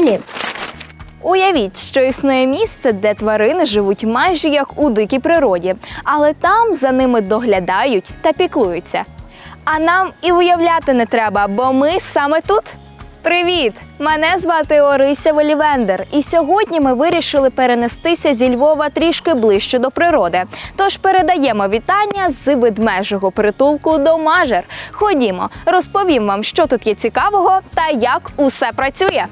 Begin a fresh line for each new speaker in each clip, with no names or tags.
далі.
Уявіть, що існує місце, де тварини живуть майже як у дикій природі, але там за ними доглядають та піклуються. А нам і уявляти не треба, бо ми саме тут. Привіт! Мене звати Орися Велівендер, і сьогодні ми вирішили перенестися зі Львова трішки ближче до природи. Тож передаємо вітання з ведмежого притулку до Мажер. Ходімо, розповім вам, що тут є цікавого та як усе працює.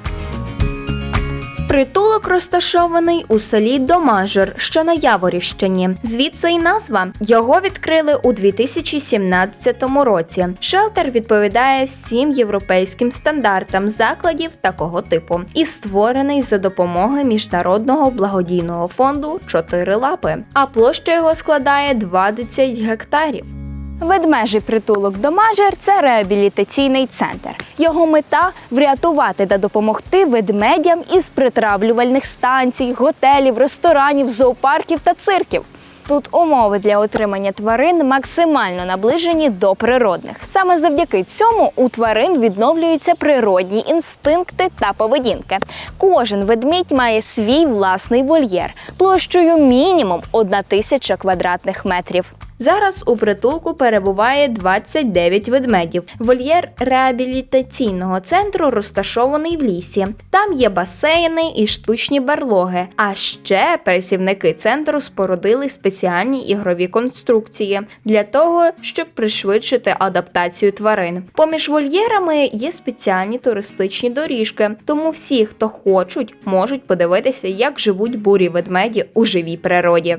Притулок розташований у селі Домажер, що на Яворівщині. Звідси й назва. Його відкрили у 2017 році. Шелтер відповідає всім європейським стандартам закладів такого типу і створений за допомогою міжнародного благодійного фонду Чотири лапи. А площа його складає 20 гектарів.
Ведмежий притулок Домажер це реабілітаційний центр. Його мета врятувати та допомогти ведмедям із притравлювальних станцій, готелів, ресторанів, зоопарків та цирків. Тут умови для отримання тварин максимально наближені до природних. Саме завдяки цьому у тварин відновлюються природні інстинкти та поведінки. Кожен ведмідь має свій власний вольєр площею мінімум 1 тисяча квадратних метрів.
Зараз у притулку перебуває 29 ведмедів. Вольєр реабілітаційного центру розташований в лісі. Там є басейни і штучні барлоги. А ще працівники центру спорудили спеціальні ігрові конструкції для того, щоб пришвидшити адаптацію тварин. Поміж вольєрами є спеціальні туристичні доріжки, тому всі, хто хочуть, можуть подивитися, як живуть бурі ведмеді у живій природі.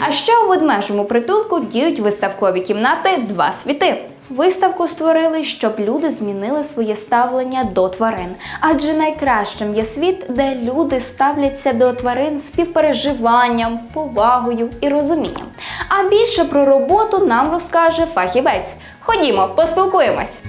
А ще у ведмежому притулку діють виставкові кімнати Два світи. Виставку створили, щоб люди змінили своє ставлення до тварин. Адже найкращим є світ, де люди ставляться до тварин співпереживанням, повагою і розумінням. А більше про роботу нам розкаже фахівець. Ходімо, поспілкуємось.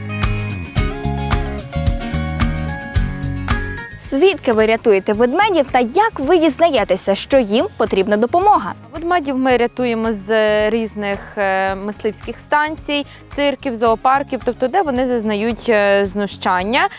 Звідки ви рятуєте ведмедів та як ви дізнаєтеся, що їм потрібна допомога?
Ведмедів ми рятуємо з різних е, мисливських станцій, цирків, зоопарків, тобто де вони зазнають е, знущання. Е,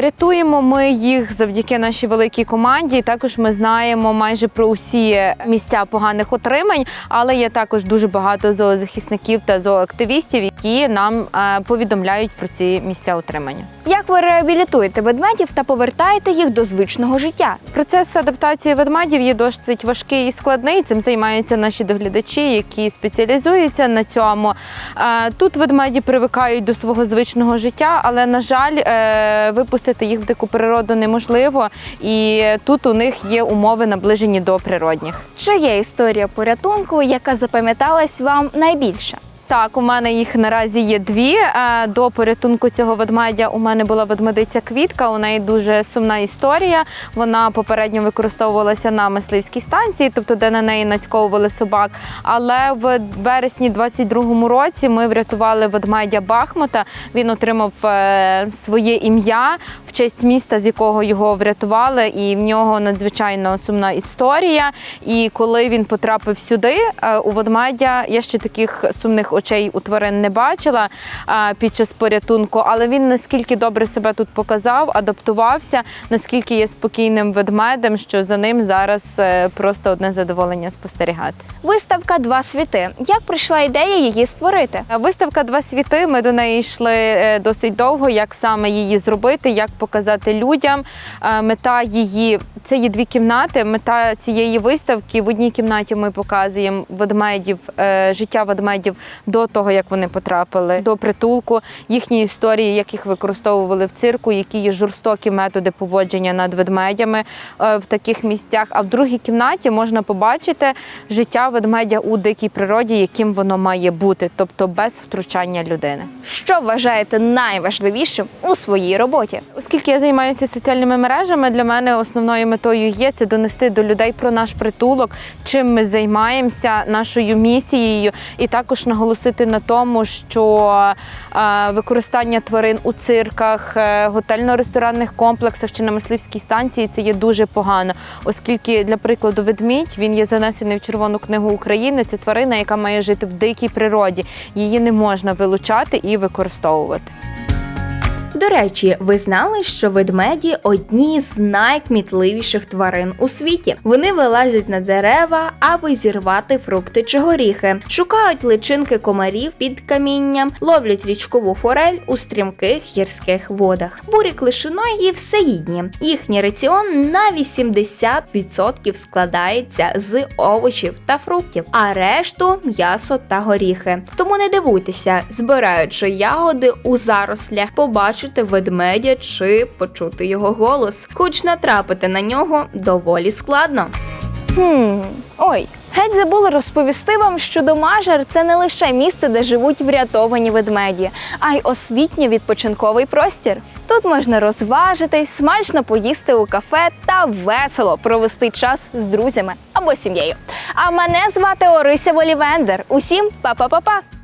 Рятуємо ми їх завдяки нашій великій команді. Також ми знаємо майже про усі місця поганих отримань, але є також дуже багато зоозахисників та зооактивістів, які нам е, повідомляють про ці місця отримання.
Як ви реабілітуєте ведмедів та повертаєте їх до звичного життя?
Процес адаптації ведмедів є досить важкий і складний. Цим займаються наші доглядачі, які спеціалізуються на цьому. Е, Тут ведмеді привикають до свого звичного життя, але на жаль, е, випустити їх в дику природу неможливо, і тут у них є умови наближені до природних.
Чи є історія порятунку, яка запам'яталась вам найбільше?
Так, у мене їх наразі є дві. Е, До порятунку цього ведмедя у мене була ведмедиця квітка. У неї дуже сумна історія. Вона попередньо використовувалася на мисливській станції, тобто де на неї нацьковували собак. Але в вересні 22-му році ми врятували ведмедя Бахмута. Він отримав е, своє ім'я в честь міста, з якого його врятували, і в нього надзвичайно сумна історія. І коли він потрапив сюди, е, у ведмедя я ще таких сумних очей у тварин не бачила під час порятунку, але він наскільки добре себе тут показав, адаптувався, наскільки є спокійним ведмедем, що за ним зараз е, просто одне задоволення спостерігати.
Виставка Два світи. Як прийшла ідея її створити?
Виставка Два світи. Ми до неї йшли е, досить довго. Як саме її зробити, як показати людям. Мета її це є дві кімнати. Мета цієї виставки в одній кімнаті ми показуємо ведмедів, е, життя ведмедів до того, як вони потрапили до притулку, їхні історії, як їх використовували в цирку, які є жорстокі методи поводження над ведмедями е, в таких місцях. А в другій кімнаті можна побачити життя ведмедя у дикій природі, яким воно має бути, тобто без втручання людини.
Що вважаєте найважливішим у своїй роботі?
Оскільки я займаюся соціальними мережами, для мене основною метою є це донести до людей про наш притулок, чим ми займаємося, нашою місією, і також наголосити на тому, що е, використання тварин у цирках, е, готельно-ресторанних комплексах чи на мисливській станції це є дуже погано, оскільки, для прикладу, ведмідь він є занесений в Червону книгу України. Це тварина, яка має жити в дикій природі. Її не можна вилучати і використовувати.
До речі, ви знали, що ведмеді одні з найкмітливіших тварин у світі. Вони вилазять на дерева, аби зірвати фрукти чи горіхи, шукають личинки комарів під камінням, ловлять річкову форель у стрімких гірських водах. Бурі клишиної всеїдні. Їхній раціон на 80% складається з овочів та фруктів, а решту м'ясо та горіхи. Тому не дивуйтеся, збираючи ягоди у зарослях, побачити ведмедя чи почути його голос, хоч натрапити на нього доволі складно.
Хм, ой, геть забула розповісти вам, що Домажер це не лише місце, де живуть врятовані ведмеді, а й освітньо відпочинковий простір. Тут можна розважитись, смачно поїсти у кафе та весело провести час з друзями або сім'єю. А мене звати Орися Волівендер. Усім па-па-па-па!